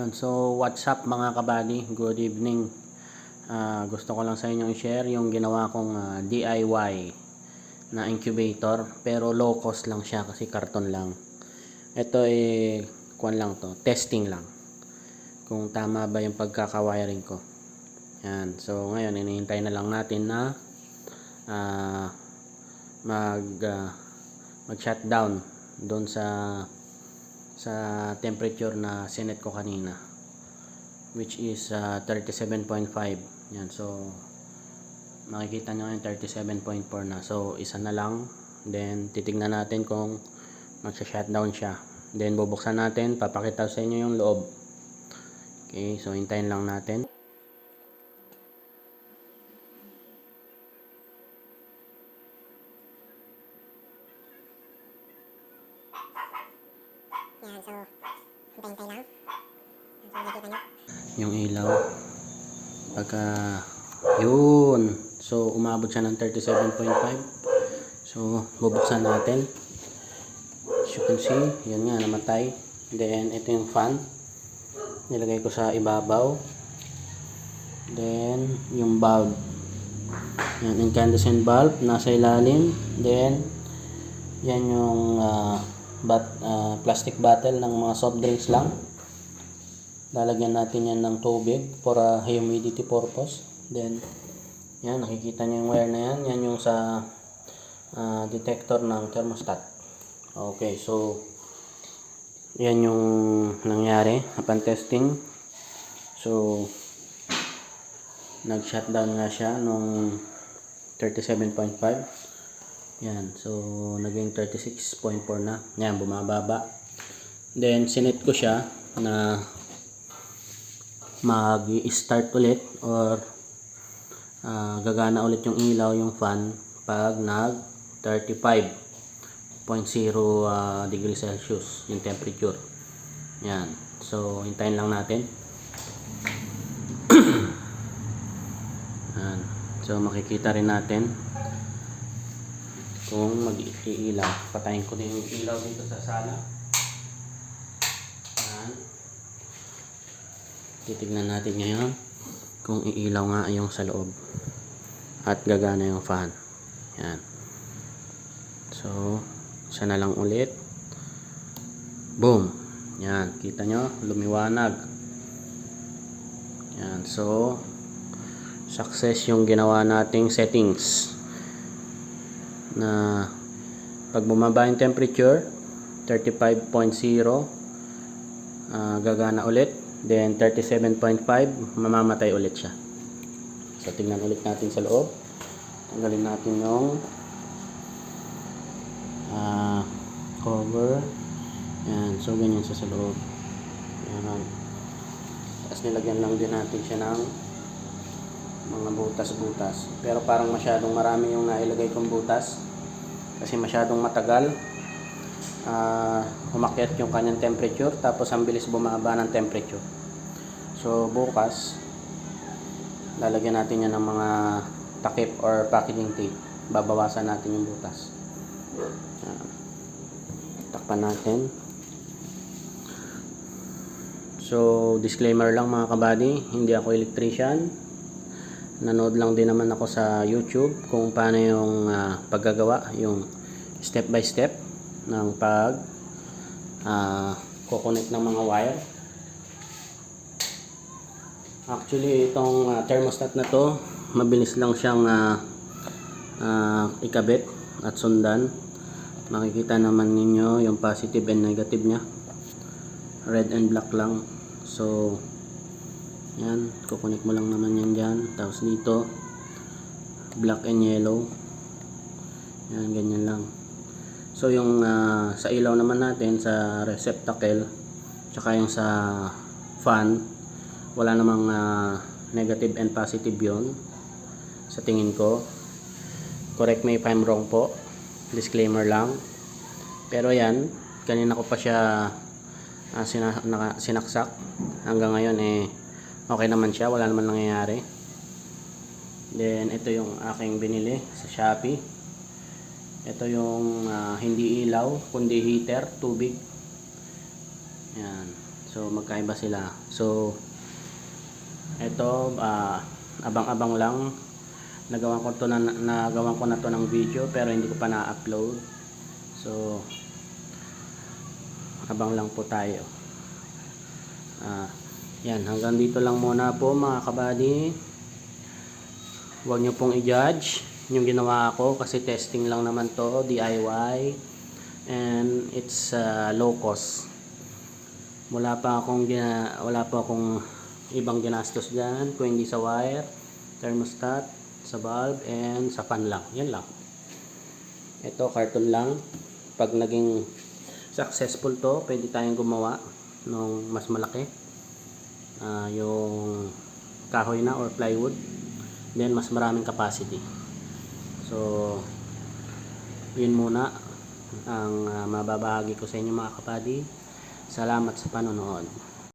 Yun, so what's up mga kabady? Good evening. Ah, gusto ko lang sa inyo i-share yung ginawa kong ah, DIY na incubator pero low cost lang siya kasi karton lang. Ito eh kuan lang to, testing lang. Kung tama ba yung pagkaka-wiring ko. Yan. So ngayon hinihintay na lang natin na ah, mag ah, mag-shutdown doon sa sa temperature na sinet ko kanina which is uh, 37.5 yan so makikita nyo yung 37.4 na. So isa na lang. Then titignan natin kung magsha-shutdown siya. Then bubuksan natin. Papakita sa inyo yung loob. Okay so hintayin lang natin Yan, so, hintay-hintay lang. Yung ilaw. Pagka yun. So umabot siya ng 37.5 so bubuksan natin. As you can see yun nga namatay. Then ito yung fan. Nilagay ko sa ibabaw. Then yung bulb. Yan incandescent bulb. Nasa ilalim. Then yan yung ah, bat, ah, plastic bottle ng mga soft drinks lang. Lalagyan natin yan ng tubig for a humidity purpose. Then yan nakikita nyo yung wire na yan. Yan yung sa ah, detector ng thermostat. Okay so yan yung nangyari upon testing. So nag shutdown nga siya nung 37.5 yan so naging 36.4 na. Yan bumababa. Then sinet ko siya na mag-start ulit or ah, gagana ulit yung ilaw yung fan pag nag 35.0 ah, degree Celsius yung temperature. Yan so hintayin lang natin. Yan. so makikita rin natin kung mag-iilaw patayin ko din yung ilaw dito sa sala. Yan. Titignan natin ngayon kung iilaw nga yung sa loob at gagana yung fan. Yan. So isa na lang ulit. Boom. Yan. Kita nyo? Lumiwanag. Yan. So success yung ginawa nating settings na pag bumaba yung temperature 35.0 ah, gagana ulit. Then 37.5 mamamatay ulit siya. So tingnan ulit natin sa loob. Tanggalin natin yung ah, cover. Yan. So ganyan siya sa loob. Yan. Tapos nilagyan lang din natin siya ng mga butas-butas. Pero parang masyadong marami yung nailagay kong butas. Kasi masyadong matagal. Ah umakyat yung kanyang temperature tapos ang bilis bumaba ng temperature. So bukas lalagyan natin yan ng mga takip or packaging tape. Babawasan natin yung butas. Yan. takpan natin. So disclaimer lang mga kabady hindi ako electrician nanood lang din naman ako sa youtube kung paano yung ah, paggagawa yung step by step ng pag ah, kukonek ng mga wire. Actually itong ah, thermostat na to mabilis lang siyang ah, ah, ikabit at sundan. Makikita naman ninyo yung positive and negative nya red and black lang. So yan kukunik mo lang naman yan dyan tapos dito black and yellow yan ganyan lang So yung ah, sa ilaw naman natin sa receptacle tsaka yung sa fan wala namang ah, negative and positive yon sa tingin ko. Correct me if I'm wrong po. Disclaimer lang. Pero yan, kanina ko pa siya ah, sina, naka, sinaksak. Hanggang ngayon eh okay naman siya, wala naman nangyayari. Then ito yung aking binili sa Shopee. Ito yung ah, hindi ilaw, kundi heater, tubig. Yan. So magkaiba sila. So, ito, ah, abang-abang lang. Nagawa ko to na nagawa ko na to ng video pero hindi ko pa na-upload. So, abang lang po tayo. Ah, yan, hanggang dito lang muna po mga kabady. Huwag nyo pong i-judge yung ginawa ko kasi testing lang naman to, DIY. And it's uh, low cost. Wala pa akong gina, wala pa akong ibang ginastos diyan kung hindi sa wire, thermostat, sa bulb, and sa fan lang. Yan lang. Ito, carton lang. Pag naging successful to, pwede tayong gumawa ng mas malaki. Ah, yung kahoy na or plywood. Then, mas maraming capacity. So, yun muna ang ah, mababahagi ko sa inyo mga kapadi. Salamat sa panonood.